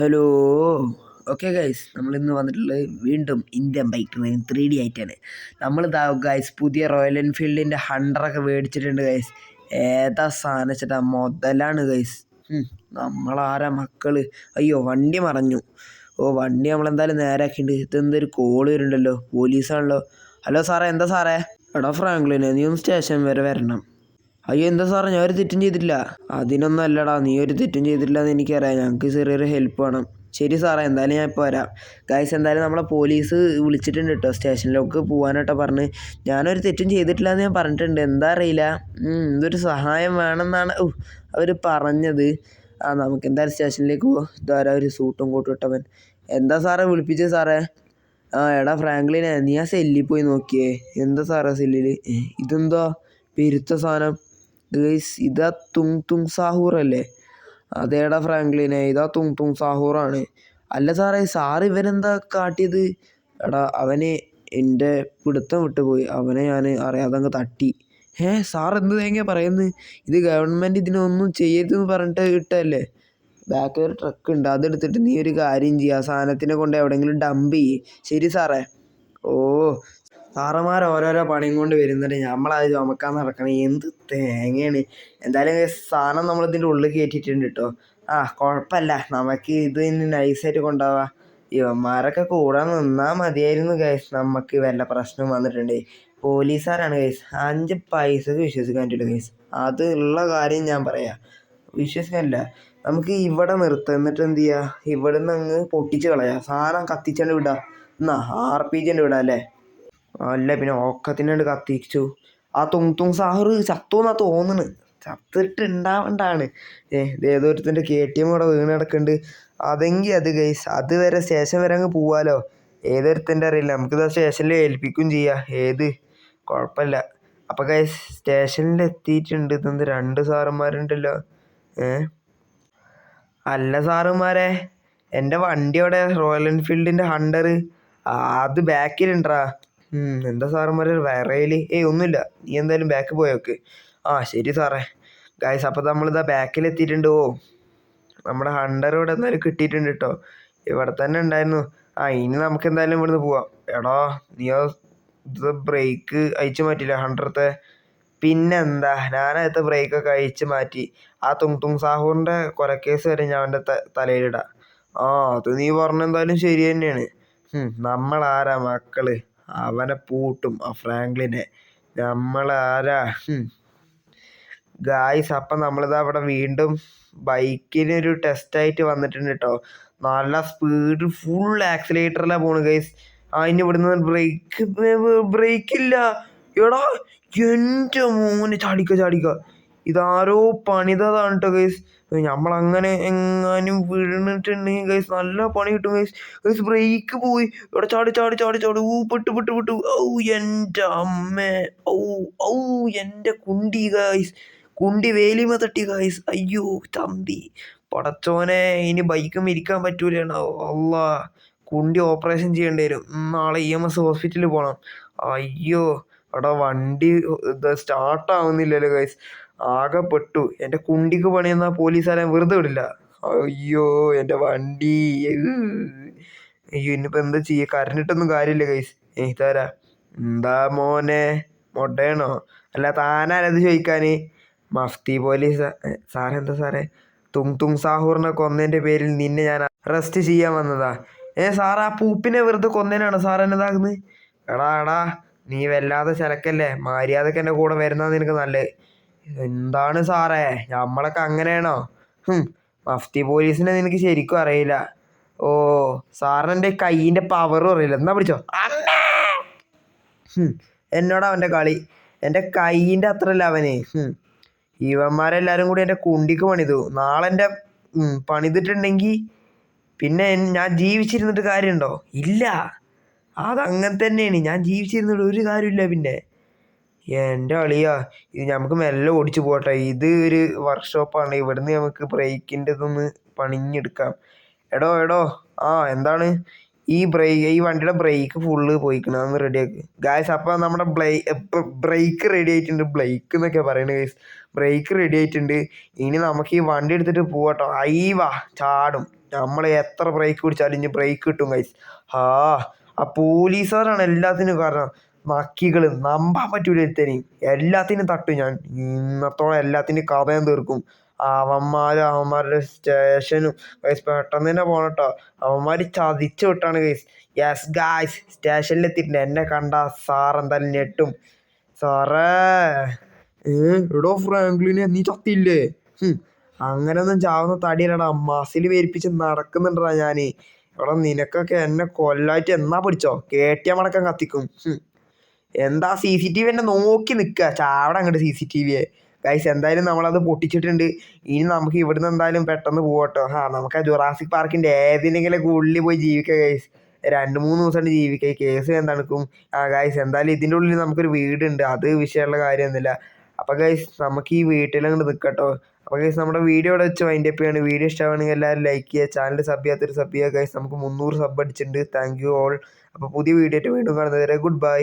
Hello. Okay guys നമ്മളിന്ന് വന്നിട്ടുള്ളത് വീണ്ടും Indian bike riding three D ആയിട്ടാണ് നമ്മൾ ഇതാ ഗൈസ് പുതിയ റോയൽ എൻഫീൽഡിന്റെ ഹൺഡറൊക്കെ മേടിച്ചിട്ടുണ്ട് ഗൈസ്. ഏതാ സാധനം വെച്ചിട്ടാ മുതലാണ് ഗൈസ്. നമ്മളാരാ മക്കൾ? അയ്യോ വണ്ടി മറഞ്ഞു. ഓ വണ്ടി നമ്മളെന്തായാലും നേരാക്കിയിട്ടുണ്ട്. ഇതെന്തൊരു കോൾ വരുന്നുണ്ടല്ലോ പോലീസാണല്ലോ. ഹലോ സാറേ എന്താ സാറേ? എടാ ഫ്രാങ്ക്ലിനെ നീ ഒന്ന് സ്റ്റേഷൻ വരെ വരണം. അയ്യോ എന്താ സാറേ? ഞാൻ ഒരു തെറ്റും ചെയ്തിട്ടില്ല. അതിനൊന്നും അല്ലടാ. നീ ഒരു തെറ്റും ചെയ്തിട്ടില്ല എന്ന് എനിക്കറിയാം. ഞങ്ങൾക്ക് ചെറിയൊരു ഹെൽപ്പ് വേണം. ശരി സാറേ എന്തായാലും ഞാൻ ഇപ്പോൾ വരാം. ഗൈസ് എന്തായാലും നമ്മളെ പോലീസ് വിളിച്ചിട്ടുണ്ട് കേട്ടോ സ്റ്റേഷനിലേക്ക് പോകാനായിട്ടോ പറഞ്ഞ്. ഞാനൊരു തെറ്റും ചെയ്തിട്ടില്ല എന്ന് ഞാൻ പറഞ്ഞിട്ടുണ്ട്. എന്താ അറിയില്ല. എന്തൊരു സഹായം വേണമെന്നാണ്. അവർ പറഞ്ഞത്. ആ നമുക്ക് എന്തായാലും സ്റ്റേഷനിലേക്ക് പോകാം ഇതാരാ ഒരു സൂട്ടും കോട്ടും ഇട്ടവൻ? എന്താ സാറേ വിളിപ്പിച്ചത് സാറേ? ആ എടാ ഫ്രാങ്ക്ലിനെ നീ ആ സെല്ലിൽ പോയി നോക്കിയേ. എന്താ സാറേ സെല്ലിൽ ഇതെന്താ? പെരുത്ത സാധനം. ഗൈസ് ഇതാ തുങ് തുങ് സാഹൂർ അല്ലേ? അതേടാ ഫ്രാങ്ക്ലിനെ ഇതാ തുങ് തുങ് സാഹൂറാണ്. അല്ല സാറേ സാറ് ഇവനെന്താ കാട്ടിയത്? എടാ അവന് എന്റെ പിടുത്തം വിട്ടുപോയി. അവനെ ഞാൻ അറിയാതെ അങ്ങ് തട്ടി. ഏ സാർ എന്ത് തേങ്ങ പറയുന്നത്? ഇത് ഗവൺമെന്റ് ഇതിനൊന്നും ചെയ്യരുതെന്ന് പറഞ്ഞിട്ട് ഇട്ടല്ലേ ബാക്കിൽ ഒരു ട്രക്ക് ഉണ്ട് അതെടുത്തിട്ട് നീ ഒരു കാര്യം ചെയ്യുക സാധനത്തിനെ കൊണ്ട് എവിടെയെങ്കിലും ഡംപ് ചെയ്യ്. ശരി സാറേ. ഓ സാറന്മാർ ഓരോരോ പണിയും കൊണ്ട് വരുന്നുണ്ട്. നമ്മളത് ചുമക്കാൻ നടക്കണം. എന്ത് തേങ്ങയാണ്. എന്തായാലും സാധനം നമ്മൾ ഇതിന്റെ ഉള്ളിൽ കയറ്റിയിട്ടുണ്ട് കേട്ടോ ആ കുഴപ്പമില്ല നമുക്ക് ഇത് ഇനി നൈസായിട്ട് കൊണ്ടുപോവാം. ഇവന്മാരൊക്കെ കൂടെ നിന്നാൽ മതിയായിരുന്നു ഗൈസ് നമുക്ക് വല്ല പ്രശ്നം വന്നിട്ടുണ്ട്. പോലീസുകാരാണ് ഗൈസ് അഞ്ച് പൈസക്ക് വിശ്വസിക്കാൻ പറ്റില്ല ഗൈസ് അത് ഉള്ള കാര്യം ഞാൻ പറയാം. വിശ്വസിക്കാനില്ല. നമുക്ക് ഇവിടെ നിർത്താം. എന്നിട്ട് എന്ത് ചെയ്യുക ഇവിടെ നിന്ന് അങ്ങ് പൊട്ടിച്ച് കളയാം. സാധനം കത്തിച്ചാണ്ട് വിടാം. എന്നാ ആർ പി ജിന്റെ വിടാം അല്ലേ? അല്ല പിന്നെ ഓക്കത്തിനാണ്ട് കത്തിച്ചു. ആ തൊങ് തുങ് സാറ് ചത്തോന്നാ തോന്നണ്. ചത്തിട്ട് ഉണ്ടാവണ്ടാണ് ഏ ഏതോരുത്തിന്റെ കെ ടി എം ഇവിടെ വീണ് കിടക്കുന്നുണ്ട് അതെങ്കിൽ അത് ഗൈസ് അത് വരെ സ്റ്റേഷൻ വരെ അങ്ങ് പോവാലോ. ഏതൊരുത്തിന്റെ അറിയില്ല. നമുക്കിത് ആ സ്റ്റേഷനിൽ ഏൽപ്പിക്കും ചെയ്യാം. ഏത്? കുഴപ്പമില്ല അപ്പം ഗൈസ് സ്റ്റേഷനിൽ എത്തിയിട്ടുണ്ട്. ഇതെന്ത് രണ്ട് സാറന്മാരുണ്ടല്ലോ? ഏ? അല്ല സാറുമാരെ എന്റെ വണ്ടി റോയൽ എൻഫീൽഡിന്റെ ഹണ്ടർ അത് ബാക്കിലുണ്ടാ എന്താ സാറുമാരെ വിറയൽ ഏയ് ഒന്നുമില്ല. നീ എന്തായാലും ബാക്ക് പോയോക്ക് ആ ശരി സാറേ. ഗായ്സ് അപ്പോൾ നമ്മളിതാ ബാക്കിൽ എത്തിയിട്ടുണ്ട്. ഓ നമ്മുടെ ഹണ്ടർ ഇവിടെ എന്തായാലും കിട്ടിയിട്ടുണ്ട് കേട്ടോ ഇവിടെ തന്നെ ഉണ്ടായിരുന്നു. ആ ഇനി നമുക്ക് എന്തായാലും ഇവിടുന്ന് പോവാം. എടോ നീ ഇത് ബ്രേക്ക് അയച്ചു മാറ്റില്ല ഹൺഡ്രത്തെ പിന്നെന്താ? ഞാനകത്ത് ബ്രേക്കൊക്കെ അയച്ചു മാറ്റി. ആ തുങ് തുങ് സാഹുറിന്റെ കൊലക്കേസ് വരെ ഞാൻ അവന്റെ തലയിലിടാം. ആ അത് നീ പറഞ്ഞെന്തായാലും ശരി തന്നെയാണ്. നമ്മളാരാ മക്കൾ? അവനെ പൂട്ടും. ആ ഫ്രാങ്ക്ലിനെ നമ്മളാരാ. ഗായ്സ് അപ്പം നമ്മളിതാ അവിടെ വീണ്ടും ബൈക്കിന് ഒരു ടെസ്റ്റായിട്ട് വന്നിട്ടുണ്ട് കേട്ടോ നല്ല സ്പീഡ് ഫുൾ ആക്സിലേറ്ററിലാണ് പോണു ഗൈസ് അതിന് ഇവിടുന്ന് ബ്രേക്ക് ബ്രേക്കില്ല. എടാ എന്റെ മോനെ ചാടിക്ക ചാടിക്ക. ഇതാരോ പണിതതാണ് കേട്ടോ ഗൈസ് നമ്മളങ്ങനെ എങ്ങാനും വീണിട്ടുണ്ടെങ്കിൽ ഗൈസ് നല്ല പണി കിട്ടും ഗൈസ് ഗൈസ് ബ്രേക്ക് പോയി. ഇവിടെ ചാടി ചാടി ചാടി ചാടി. ഊ പെട്ടു പെട്ടു പെട്ടു. ഔ എന്റെ അമ്മേ. ഔ ഔ എന്റെ കുണ്ടി ഗൈസ് കുണ്ടി വേലിമ തട്ടി ഗൈസ് അയ്യോ തമ്പി. പടച്ചോനെ ഇനി ബൈക്കും ഇരിക്കാൻ പറ്റൂലോ അല്ല കുണ്ടി ഓപ്പറേഷൻ ചെയ്യേണ്ടി വരും. നാളെ ഇ എം എസ് ഹോസ്പിറ്റലിൽ പോകണം അയ്യോ അവിടെ വണ്ടി സ്റ്റാർട്ട് ആവുന്നില്ലല്ലോ ഗൈസ് ആകെ പെട്ടു എന്റെ കുണ്ടിക്ക് പണിയുന്ന പോലീസുകാരെ വെറുതെ വിടില്ല. അയ്യോ എന്റെ വണ്ടി. അയ്യോ ഇനിയിപ്പോൾ എന്താ ചെയ്യുക കരഞ്ഞിട്ടൊന്നും കാര്യമില്ല കൈസ് എനിക്കാരാ എന്താ മോനെ? മൊട്ടയാണോ? അല്ല താനാരത് ചോദിക്കാൻ മഫ്തി പോലീസ്. സാറേ എന്താ സാറേ? തുങ് തുങ് സാഹൂറിനെ കൊന്നതിന്റെ പേരിൽ നിന്നെ ഞാൻ അറസ്റ്റ് ചെയ്യാൻ വന്നതാ. ഏ സാർ ആ പൂപ്പിനെ വെറുതെ കൊന്നേനാണ് സാർ എന്നതാകുന്നത് എടാ എടാ നീ വല്ലാതെ ചിലക്കല്ലേ മര്യാദയ്ക്ക് എന്റെ കൂടെ വരുന്നതാണ് നിനക്ക് നല്ലത് എന്താണ് സാറേ? നമ്മളൊക്കെ അങ്ങനെയാണോ? മഫ്തി പോലീസിനെ നിനക്ക് ശരിക്കും അറിയില്ല. ഓ സാറിന് എന്റെ കൈയിന്റെ പവറും അറിയില്ല എന്നാ പിടിച്ചോ? എന്നോടാ അവന്റെ കളി? എന്റെ കൈയിന്റെ അത്രല്ല അവന്. ഇവന്മാരെല്ലാവരും കൂടി എന്റെ കുണ്ടിക്ക് പണിതു. നാളെ എന്റെ പണിതിട്ടുണ്ടെങ്കിൽ പിന്നെ ഞാൻ ജീവിച്ചിരുന്നിട്ട് കാര്യമുണ്ടോ? ഇല്ല. അതങ്ങനെ തന്നെയാണ്. ഞാൻ ജീവിച്ചിരുന്നിട്ട് ഒരു കാര്യമില്ല പിന്നെ. എന്റെ അളിയാ ഇത് നമുക്ക് മെല്ലെ ഓടിച്ചു പോട്ടെ. ഇത് ഒരു വർക്ക്ഷോപ്പാണ് ഇവിടുന്ന് നമുക്ക് ബ്രേക്കിന്റെ ഇതൊന്ന് പണിഞ്ഞെടുക്കാം. എടോ എടോ. ആ എന്താണ്? ഈ ബ്രേക്ക് ഈ വണ്ടിയുടെ ബ്രേക്ക് ഫുള്ള് പോയിക്കണം. അതൊന്ന് റെഡിയാക്ക് ഗായ്സ് അപ്പോൾ നമ്മുടെ ബ്ലേ ബ്രേക്ക് റെഡി ആയിട്ടുണ്ട്. ബ്ലേക്ക് എന്നൊക്കെ പറയുന്നത് ഗൈസ് ബ്രേക്ക് റെഡി ആയിട്ടുണ്ട്. ഇനി നമുക്ക് ഈ വണ്ടി എടുത്തിട്ട് പോകട്ടോ ഐ വാ ചാടും. നമ്മൾ എത്ര ബ്രേക്ക് പിടിച്ചാലും ഇനി ബ്രേക്ക് കിട്ടും ഗൈസ് ആ ആ പോലീസുകാരാണ് എല്ലാത്തിനും കാരണം. നക്കികൾ നമ്പാൻ പറ്റൂല ഒരുത്തനെയും എല്ലാത്തിനും തട്ടും ഞാൻ. ഇന്നത്തോളം എല്ലാത്തിനും ഞാൻ തീർക്കും. അവന്മാരും അവന്മാരുടെ സ്റ്റേഷനും ഗൈസ് പെട്ടെന്ന് തന്നെ പോകണം കേട്ടോ അവന്മാർ ചതിച്ചു വിട്ടാണ് ഗൈസ് യെസ് ഗായ്സ് സ്റ്റേഷനിൽ എത്തിയിട്ടുണ്ട് എന്നെ കണ്ട സാർ എന്തായാലും ഞെട്ടും. സാറേ ഏ എടോ ഫ്രാങ്ക്ലിനെ നീ ചത്തില്ലേ? ഹും, അങ്ങനൊന്നും ചാവുന്ന തടിയിലടാ മസിൽ വേരിപ്പിച്ച് നടക്കുന്നുണ്ടടാ ഞാൻ ഇവിടെ നിനക്കൊക്കെ എന്നെ കൊല്ലായിട്ട് എന്നാ പിടിച്ചോ? കേട്ടിയ മടക്കം കത്തിക്കും. എന്താ സി സി ടി വി എന്നെ നോക്കി നിൽക്കുക ചാവട അങ്ങോട്ട് സി സി ടി വിയെ ഗൈസ് എന്തായാലും നമ്മളത് പൊട്ടിച്ചിട്ടുണ്ട്. ഇനി നമുക്ക് ഇവിടുന്ന് എന്തായാലും പെട്ടെന്ന് പോകട്ടോ ആ നമുക്ക് ആ ജുറാസിക് പാർക്കിന്റെ ഏതിനെങ്കിലും ഉള്ളിൽ പോയി ജീവിക്കാം ഗൈസ് രണ്ട് മൂന്ന് ദിവസം കൊണ്ട് ജീവിക്കാം. ഈ കേസ് എന്താണെക്കും ആ ഗൈസ് എന്തായാലും ഇതിന്റെ ഉള്ളിൽ നമുക്കൊരു വീടുണ്ട്. അത് വിഷയമുള്ള കാര്യമൊന്നുമില്ല. അപ്പോൾ ഗൈസ് നമുക്ക് ഈ വീട്ടിലങ്ങോട്ട് നിൽക്കട്ടോ അപ്പോൾ ഗൈസ് നമ്മുടെ വീഡിയോ ഇവിടെ വെച്ച് വൈൻഡ് അപ്പ് വീഡിയോ ഇഷ്ടമാണെങ്കിൽ എല്ലാവരും ലൈക്ക് ചെയ്യുക. ചാനൽ സബ് ചെയ്യാത്തൊരു സബ് ചെയ്യുക. ഗൈസ് നമുക്ക് മുന്നൂറ് സബ് അടിച്ചിട്ടുണ്ട്. താങ്ക് യു ഓൾ അപ്പോൾ പുതിയ വീഡിയോ ആയിട്ട് വീണ്ടും കാണുന്നത് വരെ ഗുഡ് ബൈ